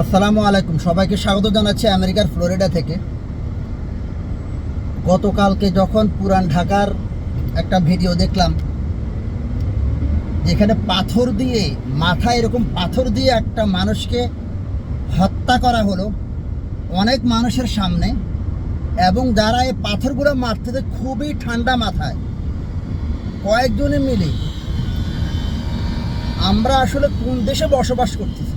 আসসালামু আলাইকুম। সবাইকে স্বাগত জানাচ্ছি আমেরিকার ফ্লোরিডা থেকে। গতকালকে যখন পুরান ঢাকার একটা ভিডিও দেখলাম, যেখানে পাথর দিয়ে, মাথায় এরকম পাথর দিয়ে একটা মানুষকে হত্যা করা হলো, অনেক মানুষের সামনে, এবং যারা এই পাথরগুলো মারতেছে খুবই ঠান্ডা মাথায়। কয়েকজনে মিলে আমরা আসলে কোন দেশে বসবাস করতেছি?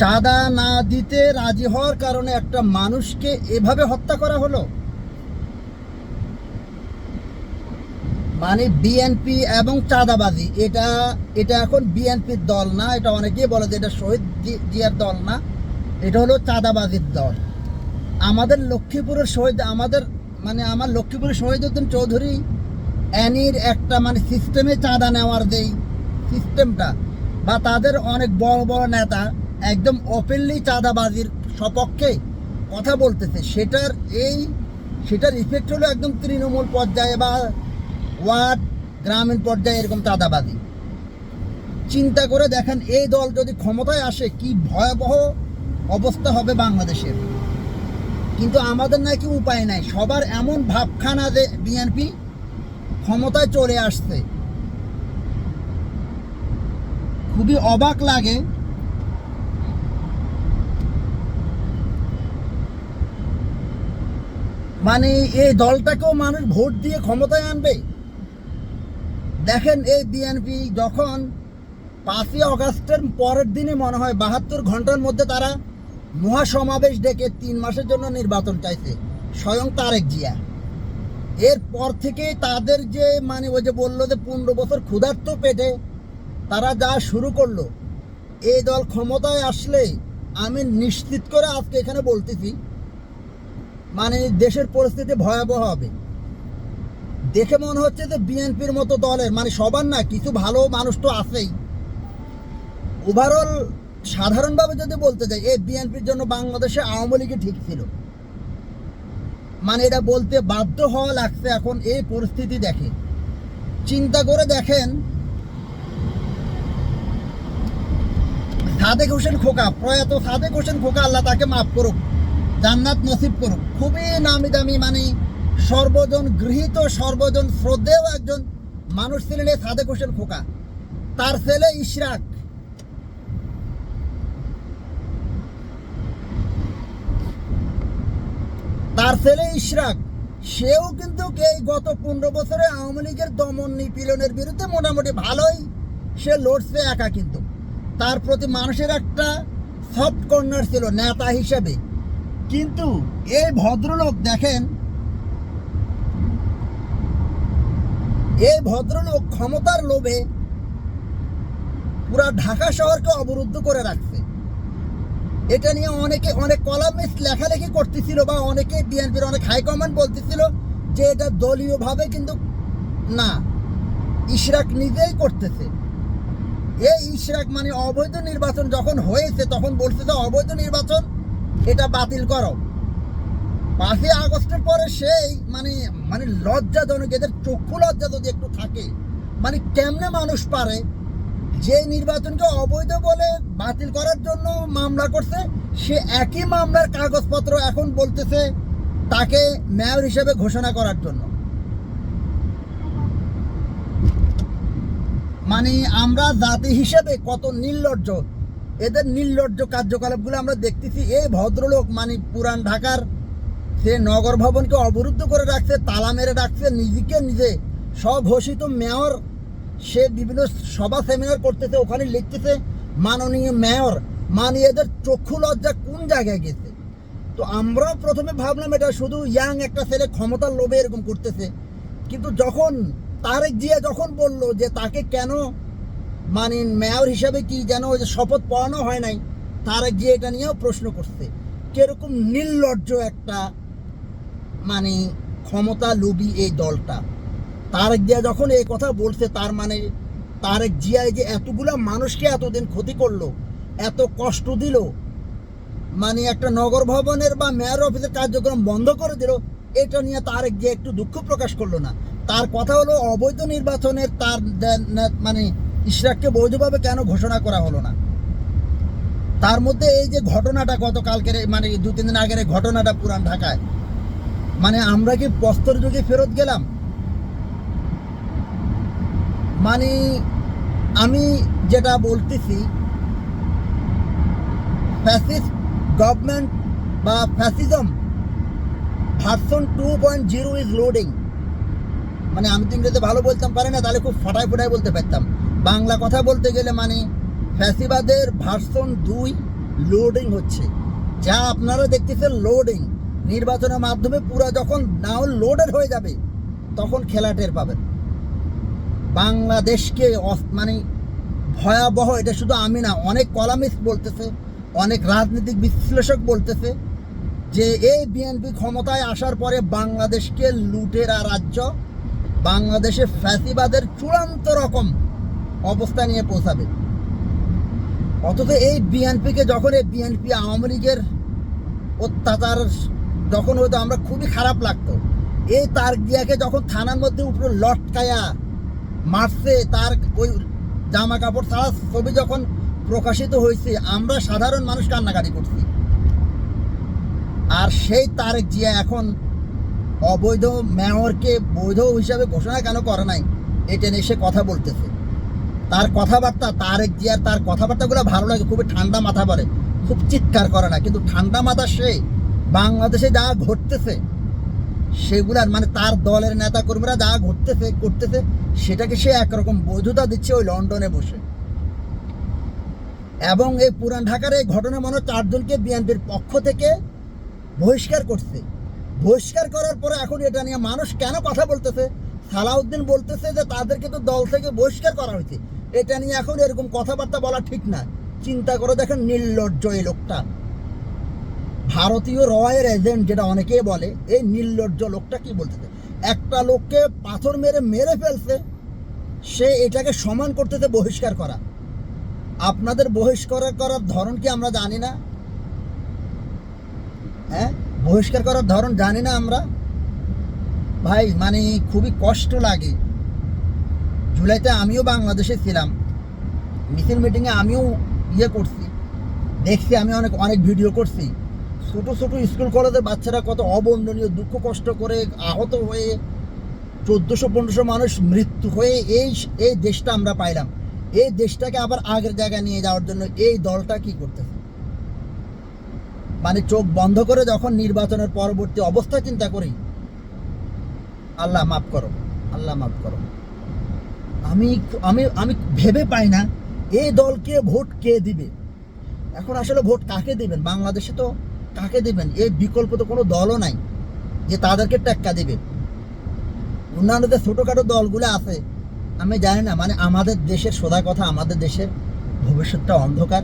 চাঁদা না দিতে রাজি হওয়ার কারণে একটা মানুষকে এভাবে হত্যা করা হলো? মানে বিএনপি এবং চাঁদাবাজি, এটা এটা এখন বিএনপির দল না, এটা অনেকেই বলে যে এটা শহীদ জিয়ার দল না, এটা হলো চাঁদাবাজির দল। আমাদের লক্ষ্মীপুরের শহীদ, আমাদের মানে আমার লক্ষ্মীপুরের শহীদ উদ্দিন চৌধুরী অ্যানির একটা মানে সিস্টেমে চাঁদা নেওয়ার যেই সিস্টেমটা বা তাদের অনেক বড় বড় নেতা একদম ওপেনলি চাঁদাবাজির সপক্ষে কথা বলতেছে। সেটার এই, সেটার ইফেক্ট হলো একদম তৃণমূল পর্যায়ে বা ওয়ার্ড, গ্রামীণ পর্যায়ে এরকম চাঁদাবাজি। চিন্তা করে দেখেন, এই দল যদি ক্ষমতায় আসে, কি ভয়াবহ অবস্থা হবে বাংলাদেশের? কিন্তু আমাদের নাকি উপায় নাই। সবার এমন ভাবখানা যে বিএনপি ক্ষমতায় চলে আসছে। খুবই অবাক লাগে মানে এই দলটাকেও মানুষ ভোট দিয়ে ক্ষমতায় আনবে। দেখেন এই বিএনপি যখন পাঁচই অগাস্টের পরের দিনে মনে হয় বাহাত্তর ঘণ্টার মধ্যে তারা মহাসমাবেশ ডেকে তিন মাসের জন্য নির্বাচন চাইছে, স্বয়ং তারেক জিয়া। এরপর থেকে তাদের যে মানে ওই যে বলল যে পনেরো বছর ক্ষুধার্ত পেটে তারা যা শুরু করল, এই দল ক্ষমতায় আসলে আমি নিশ্চিত করে আজকে এখানে বলতেছি মানে দেশের পরিস্থিতি ভয়াবহ হবে। দেখে মনে হচ্ছে যে বিএনপির মতো দলের মানে সবার না, কিছু ভালো মানুষ তো আছেই। ওভারঅল সাধারণভাবে যদি বলতে যাই, এই বিএনপির জন্য বাংলাদেশে আওয়ামী লীগই ঠিক ছিল। মানে এটা বলতে বাধ্য হওয়া লাগছে এখন এই পরিস্থিতি দেখে। চিন্তা করে দেখেন, সাদেক হোসেন খোকা, প্রয়াত সাদেক হোসেন খোকা, আল্লাহ তাকে মাফ করুক। জান্নাত নসিব করুক। খুবই নামি দামি মানে সর্বজন গৃহীত, সর্বজন শ্রদ্ধেয় একজন মানুষ ছিলেন এই সাদেক হোসেন খোকা। তার ছেলে ইশরাক। তার ছেলে ইশরাক, সেও কিন্তু এই গত পনেরো বছরে আওয়ামী লীগের দমন নিপীড়নের বিরুদ্ধে মোটামুটি ভালোই। সে লড়ছে একা কিন্তু। তার প্রতি মানুষের একটা সফট কর্নার ছিল, নেতা হিসেবে। কিন্তু এই ভদ্রলোক দেখেন, এই ভদ্রলোক ক্ষমতার লোভে পুরা ঢাকা শহরকে অবরুদ্ধ করে রাখছে। এটা নিয়ে অনেকে, অনেক কলামিস্ট লেখালেখি করতেছিল বা অনেকে বিএনপির অনেক হাইকমান্ড বলতেছিল যে এটা দলীয়ভাবে কিন্তু না, ইশরাক নিজেই করতেছে। এই ইশরাক মানে অবৈধ নির্বাচন যখন হয়েছে, তখন বলছে যে অবৈধ নির্বাচন এটা বাতিল করো। পাঁচই আগস্টের পরে সেই মানে মানে লজ্জাজনক, এদের চক্ষু লজ্জা যদি একটু থাকে মানে কেমনে মানুষ পারে? যে নির্বাচনকে অবৈধ বলে বাতিল করার জন্য মামলা করছে, সে একই মামলার কাগজপত্র এখন বলতেছে তাকে মেয়র হিসেবে ঘোষণা করার জন্য। মানে আমরা জাতি হিসেবে কত নির্লজ্জ। এদের নির্লজ্জ কার্যকলাপগুলো আমরা দেখতেছি। এই ভদ্রলোক মানে পুরান ঢাকার, সে নগর ভবনকে অবরুদ্ধ করে রাখছে, তালা মেরে রাখছে, নিজেকে নিজে স্বঘোষিত মেয়র, সে বিভিন্ন সভা সেমিনার করতেছে, ওখানে লিখতেছে, মাননীয় মেয়র মানে এদের চক্ষু লজ্জা কোন জায়গায় গেছে? তো আমরাও প্রথমে ভাবলাম, এটা শুধু ইয়াং একটা ছেলে ক্ষমতার লোভে এরকম করতেছে। কিন্তু যখন তারেক জিয়া যখন বলল যে তাকে কেন মানে মেয়র হিসাবে কি যেন ওই যে শপথ পড়ানো হয় নাই তারেক জিয়া এটা নিয়েও প্রশ্ন করছে। কীরকম নির্লজ্জ একটা মানে ক্ষমতা লোভী এই দলটা। তারেক জিয়া যখন এই কথা বলছে, তার মানে তারেক জিয়া যে এতগুলা মানুষকে এতদিন ক্ষতি করল, এত কষ্ট দিল মানে একটা নগর ভবনের বা মেয়র অফিসের কার্যক্রম বন্ধ করে দিল, এটা নিয়ে তারেক জিয়া একটু দুঃখ প্রকাশ করল না। তার কথা হলো, অবৈধ নির্বাচনের তার মানে ইশরাককে বৈধভাবে কেন ঘোষণা করা হলো না? তার মধ্যে এই যে ঘটনাটা গতকালকের মানে দু, তিন দিন আগের ঘটনাটা পুরান ঢাকায় মানে আমরা কি প্রস্তর যুগে ফেরত গেলাম? মানে আমি যেটা বলতেছি ফ্যাসিস্ট গভর্নমেন্ট বা fascism version two point zero is loading মানে আমি তো ইংরেজিতে ভালো বলতাম, পারি না, তাহলে খুব ফাটায় ফুটায় বলতে পারতাম। বাংলা কথা বলতে গেলে মানে ফ্যাসিবাদের ভার্সন দুই লোডিং হচ্ছে। যা আপনারা দেখতেছেন লোডিং। নির্বাচনের মাধ্যমে পুরো যখন নাও লোডেড হয়ে যাবে, তখন খেলা টের পাবেন। বাংলাদেশকে মানে ভয়াবহ, এটা শুধু আমি না, অনেক কলামিস্ট বলতেছে, অনেক রাজনৈতিক বিশ্লেষক বলতেছে যে এই বিএনপি ক্ষমতায় আসার পরে বাংলাদেশকে লুটেরা রাজ্য, বাংলাদেশে ফ্যাসিবাদের চূড়ান্ত রকম অবস্থা নিয়ে পৌঁছাবে। অথচ এই বিএনপিকে যখন এই বিএনপি আওয়ামী লীগের অত্যাচার যখন হতো, আমরা খুবই খারাপ লাগতো। এই তার গিয়াকে যখন থানার মধ্যে উপরে লটকায়া মারছে, তার ওই জামা কাপড় ছাড়া ছবি যখন প্রকাশিত হয়েছে, আমরা সাধারণ মানুষ কান্নাকাটি করছি। আর সেই তারেক জিয়া এখন অবৈধ মেয়রকে বৈধ হিসাবে ঘোষণা কেন করে নাই? এটা নিয়ে সে কথা বলতেছে। তার কথাবার্তা তারেক জিয়ার তার কথাবার্তাগুলো ভালো লাগে, খুবই ঠান্ডা মাথা বলে খুব চিৎকার করে না, কিন্তু ঠান্ডা মাথা সে বাংলাদেশে যা ঘটতেছে, সেগুলার মানে তার দলের নেতা কর্মীরা যা ঘটতেছে, করতেছে, সেটাকে সে একরকম বৈধতা দিচ্ছে ওই লন্ডনে বসে। এবং এই পুরান ঢাকার এই ঘটনা মনে চারজনকে বিএনপির পক্ষ থেকে বহিষ্কার করছে। বহিষ্কার করার পরে এখন এটা নিয়ে মানুষ কেন কথা বলতেছে? সালাউদ্দিন বলতেছে যে তাদেরকে তো দল থেকে বহিষ্কার করা হয়েছে। এটা নিয়ে এখন এরকম কথাবার্তা বলা ঠিক না। চিন্তা করে দেখেন নির্লজ্জ এই লোকটা। ভারতীয় রয়ের এজেন্ট যেটা অনেকেই বলে, এই নির্লজ্জ লোকটা কি বলতেছে? একটা লোককে পাথর মেরে মেরে ফেলছে, সে এটাকে সমান করতেছে বহিষ্কার করা। আপনাদের বহিষ্কার করার ধরন কি আমরা জানি না? হ্যাঁ? বহিষ্কার করার ধরন জানি না আমরা। ভাই মানে খুবই কষ্ট লাগে। জুলাইতে আমিও বাংলাদেশে ছিলাম। মিছিল মিটিংয়ে আমিও ইয়ে করছি। দেখছি আমি অনেক অনেক ভিডিও করছি। ছোট ছোট স্কুল কলেজের বাচ্চারা কত অবর্ণনীয় দুঃখ কষ্ট করে আহত হয়ে চোদ্দোশো, পনেরোশো মানুষ মৃত্যু হয়ে এই এই দেশটা আমরা পাইলাম। এই দেশটাকে আবার আগের জায়গায় নিয়ে যাওয়ার জন্য এই দলটা কি করতেছে? মানে চোখ বন্ধ করে যখন নির্বাচনের পরবর্তী অবস্থা চিন্তা করি আল্লাহ মাফ করো, আল্লাহ মাফ করো। আমি আমি আমি ভেবে পাই না এই দলকে ভোট কে দিবে। এখন আসলে ভোট কাকে দিবেন? বাংলাদেশে তো কাকে দিবেন? এই বিকল্প তো কোনো দলও নাই যে তাদেরকে টেক্কা দিবে। অন্যান্য যে ছোটোখাটো দলগুলো আছে, আমি জানি না মানে আমাদের দেশের সোজা কথা, আমাদের দেশের ভবিষ্যৎটা অন্ধকার।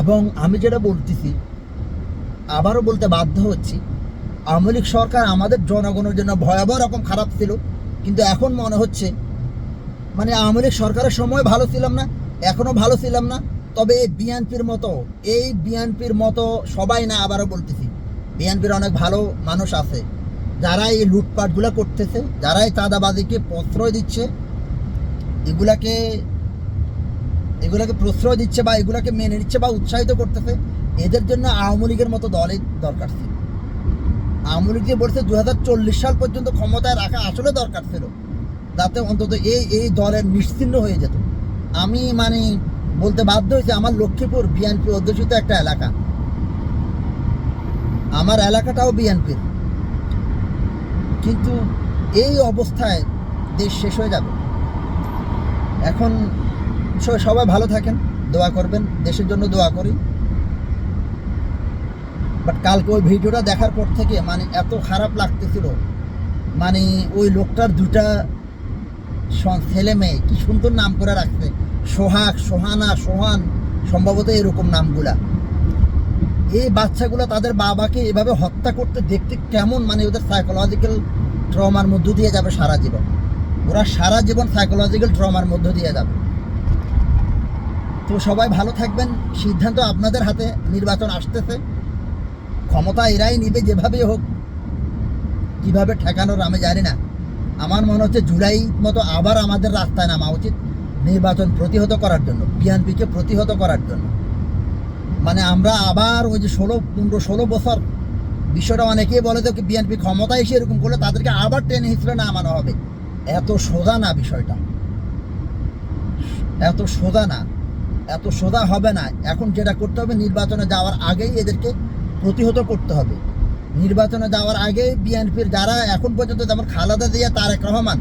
এবং আমি যেটা বলতেছি, আবারও বলতে বাধ্য হচ্ছি আওয়ামী লীগ সরকার আমাদের জনগণের জন্য ভয়াবহ রকম খারাপ ছিল। কিন্তু এখন মনে হচ্ছে মানে আওয়ামী লীগ সরকারের সময় ভালো ছিলাম না, এখনও ভালো ছিলাম না। তবে এই বিএনপির মতো, এই বিএনপির মতো সবাই না আবারও বলতেছি, বিএনপির অনেক ভালো মানুষ আছে। যারা এই লুটপাটগুলো করতেছে যারা এই চাঁদাবাজিকে প্রশ্রয় দিচ্ছে, এগুলাকে এগুলাকে প্রশ্রয় দিচ্ছে বা এগুলাকে মেনে নিচ্ছে বা উৎসাহিত করতেছে, এদের জন্য আওয়ামী লীগের মতো দলের দরকার ছিল। আওয়ামী লীগ যে বলছে দু হাজার চল্লিশ সাল পর্যন্ত ক্ষমতায় রাখা আসলে দরকার ছিল। যাতে অন্তত এই এই দলের নিশ্চিন্ন হয়ে যেত। আমি মানে বলতে বাধ্য হয়েছে, আমার লক্ষ্মীপুর বিএনপি অধ্যুষিত একটা এলাকা। আমার এলাকাটাও বিএনপির। কিন্তু এই অবস্থায় দেশ শেষ হয়ে যাবে। এখন সবাই ভালো থাকেন, দোয়া করবেন, দেশের জন্য দোয়া করি। বাট কালকে ওই ভিডিওটা দেখার পর থেকে মানে এত খারাপ লাগতেছিল। মানে ওই লোকটার দুটা ছেলে মেয়ে, কি সুন্দর নাম করে রাখছে। সোহাগ, সোহানা, সোহান, সম্ভবত এরকম নামগুলা। এই বাচ্চাগুলো তাদের বাবাকে এভাবে হত্যা করতে দেখতে কেমন মানে ওদের সাইকোলজিক্যাল ট্রমার মধ্য দিয়ে যাবে সারা জীবন। ওরা সারা জীবন সাইকোলজিক্যাল ট্রমার মধ্য দিয়ে যাবে। তো সবাই ভালো থাকবেন। সিদ্ধান্ত আপনাদের হাতে, নির্বাচন আসতেছে। ক্ষমতা এরাই নিবে যেভাবে হোক। কীভাবে ঠেকানোর আমি জানি না। আমার মনে হচ্ছে জুলাই মতো আবার আমাদের রাস্তায় নামা উচিত নির্বাচন প্রতিহত করার জন্য, বিএনপিকে প্রতিহত করার জন্য। মানে আমরা আবার ওই যে ষোলো, পনেরো, ষোলো বছর, বিষয়টা অনেকেই বলে তো বিএনপি ক্ষমতায় এসে এরকম করলে তাদেরকে আবার টেনে হিসেবে নামানো হবে। এত সোজা না বিষয়টা। এত সোজা না। এত সোজা হবে না। এখন যেটা করতে হবে নির্বাচনে যাওয়ার আগেই এদেরকে প্রতিহত করতে হবে। নির্বাচনে যাওয়ার আগে বিএনপির যারা এখন পর্যন্ত যেমন খালেদা জিয়া, তারেক রহমান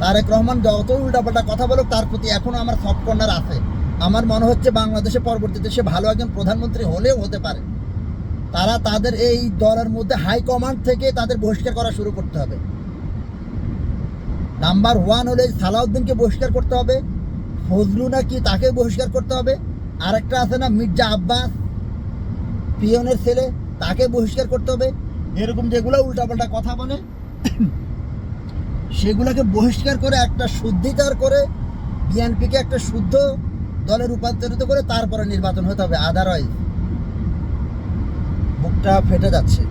তারেক রহমান যত উল্টাপাল্টা কথা বলুক, তার প্রতি এখনও আমার সফট কর্নার আছে। আমার মনে হচ্ছে বাংলাদেশে পরবর্তীতে সে ভালো একজন প্রধানমন্ত্রী হলেও হতে পারে। তারা তাদের এই দলের মধ্যে হাই কমান্ড থেকে তাদের বহিষ্কার করা শুরু করতে হবে। নাম্বার ওয়ান হলে সালাউদ্দিনকে বহিষ্কার করতে হবে, ফজলু নাকি তাকে বহিষ্কার করতে হবে। আরেকটা আছে না, মির্জা আব্বাস পিয়নের ছেলে, তাকে বহিষ্কার করতে হবে। এরকম যেগুলো উল্টাপাল্টা কথা বলে, সেগুলোকে বহিষ্কার করে একটা শুদ্ধিকার করে, বিএনপিকে একটা শুদ্ধ দলে রূপান্তরিত করে তারপরে নির্বাচন হতে হবে। আদারওয়াইজ বুকটা ফেটে যাচ্ছে।